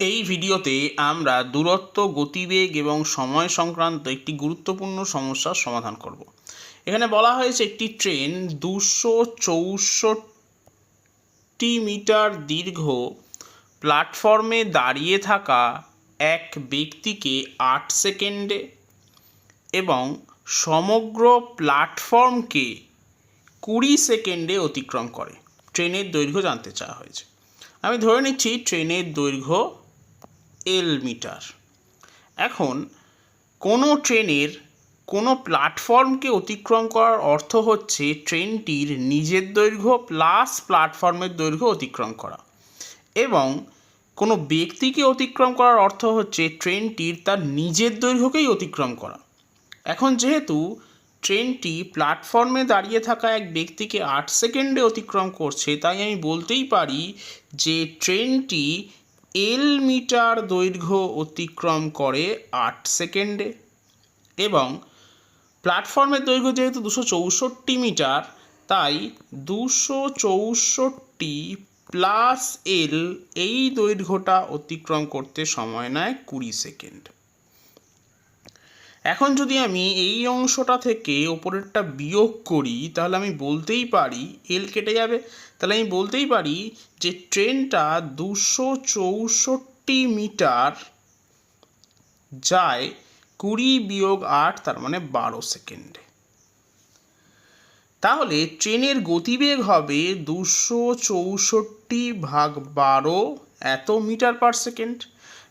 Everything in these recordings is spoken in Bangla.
এই ভিডিওতে আমরা দূরত্ব, গতিবেগ এবং সময় সংক্রান্ত একটি গুরুত্বপূর্ণ সমস্যার সমাধান করব। এখানে বলা হয়েছে একটি ট্রেন দুশো চৌষট্টি মিটার দীর্ঘ প্ল্যাটফর্মে দাঁড়িয়ে থাকা এক ব্যক্তিকে আট সেকেন্ডে এবং সমগ্র প্ল্যাটফর্মকে কুড়ি সেকেন্ডে অতিক্রম করে। ট্রেনের দৈর্ঘ্য জানতে চাওয়া হয়েছে। আমি ধরে নিচ্ছি ট্রেনের দৈর্ঘ্য এল মিটার। এখন, কোনো ট্রেনের কোনো প্ল্যাটফর্মকে অতিক্রম করার অর্থ হচ্ছে ট্রেনটির নিজের দৈর্ঘ্য প্লাস প্ল্যাটফর্মের দৈর্ঘ্য অতিক্রম করা। এবং কোনো ব্যক্তিকে অতিক্রম করার অর্থ হচ্ছে ট্রেনটির তার নিজের দৈর্ঘ্যকেই অতিক্রম করা। এখন যেহেতু ট্রেনটি প্ল্যাটফর্মে দাঁড়িয়ে থাকা এক ব্যক্তিকে আট সেকেন্ডে অতিক্রম করছে, তাই আমি বলতেই পারি যে ট্রেনটি এল মিটার দৈর্ঘ্য অতিক্রম করে আট সেকেন্ডে এবং প্ল্যাটফর্মের দৈর্ঘ্য যেহেতু দুশো চৌষট্টি মিটার, তাই দুশো চৌষট্টি প্লাস এল এই দৈর্ঘ্যটা অতিক্রম করতে সময় নেয় কুড়ি সেকেন্ড। এখন যদি আমি এই অংশটা থেকে ওপরেরটা বিয়োগ করি, তাহলে আমি বলতেই পারি এল কেটে যাবে। তাহলে আমি বলতেই পারি যে ট্রেনটা দুশো চৌষট্টি মিটার যায় কুড়ি বিয়োগ আট, তার মানে বারো সেকেন্ডে। তাহলে ট্রেনের গতিবেগ হবে দুশো চৌষট্টি ভাগ বারো, এত মিটার পার সেকেন্ড।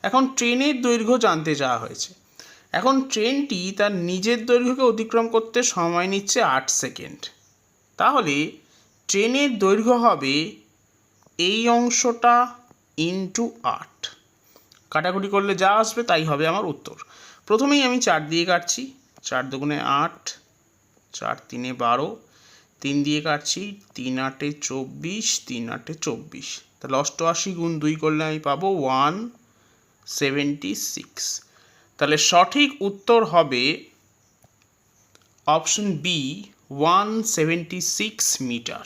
এখন ট্রেনের দৈর্ঘ্য জানতে চাওয়া হয়েছে। এখন ট্রেনটি তার নিজের দৈর্ঘ্যকে অতিক্রম করতে সময় নিচ্ছে আট সেকেন্ড। তাহলে ট্রেনের দৈর্ঘ্য হবে এই অংশটা ইন্টু আট। কাটাকুটি করলে যা আসবে তাই হবে আমার উত্তর। প্রথমেই আমি চার দিয়ে কাটছি। চার দুগুণে আট, চার তিনে বারো, তিন দিয়ে কাটছি, তিন আটে চব্বিশ, তিন আটে চব্বিশ। তাহলে অষ্টআশি গুণ দুই করলে আমি পাবো ওয়ান সেভেন্টি সিক্স তাহলে সঠিক উত্তর হবে option B one seventy six metre